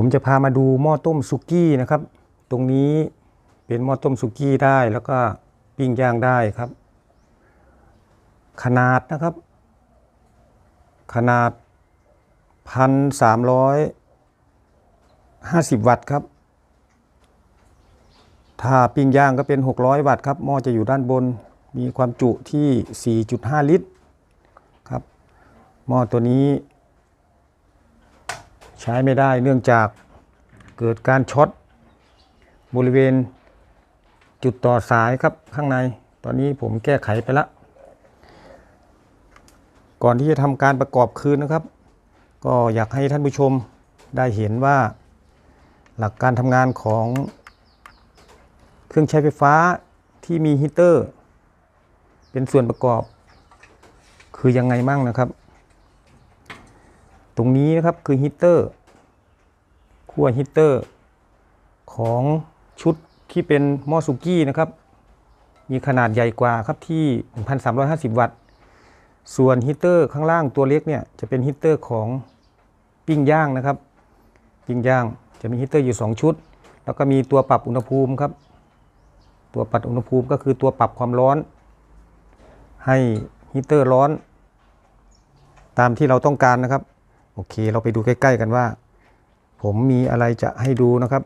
ผมจะพามาดูหม้อต้มสุกี้นะครับ ตรงนี้เป็นหม้อต้มสุกี้ได้แล้วก็ปิ้งย่างได้ครับ ขนาดนะครับ ขนาดพันสามร้อยห้าสิบวัตต์ครับ ถ้าปิ้งย่างก็เป็น 600 วัตต์ครับหม้อจะอยู่ด้านบนมีความจุที่ 4.5 ลิตรครับหม้อตัวนี้ ใช้ไม่ได้เนื่องจากเกิดการช็อตบริเวณจุดต่อสายครับข้างใน ตอนนี้ผมแก้ไขไปละ ก่อนที่จะทำการประกอบคืนนะครับ ก็อยากให้ท่านผู้ชมได้เห็นว่า หลักการทำงานของเครื่องใช้ไฟฟ้าที่มีฮีเตอร์ เป็นส่วนประกอบ คือยังไงมั่งนะครับ ตรงนี้นะครับคือฮีเตอร์ขั้วฮีเตอร์ของชุดที่เป็นหม้อสุกี้นะครับ มีขนาดใหญ่กว่าครับที่ 1,350 วัตต์ ส่วนฮีเตอร์ข้างล่างตัวเล็กเนี่ยจะเป็นฮีเตอร์ของปิ้งย่างนะครับ ปิ้งย่างจะมีฮีเตอร์อยู่ 2 ชุด แล้วก็มีตัวปรับอุณหภูมิครับ ตัวปรับอุณหภูมิก็คือตัวปรับความร้อน ให้ฮีเตอร์ร้อน ตามที่เราต้องการนะครับ โอเค เราไปดูใกล้ ๆ กันว่า ผมมีอะไรจะให้ดูนะครับ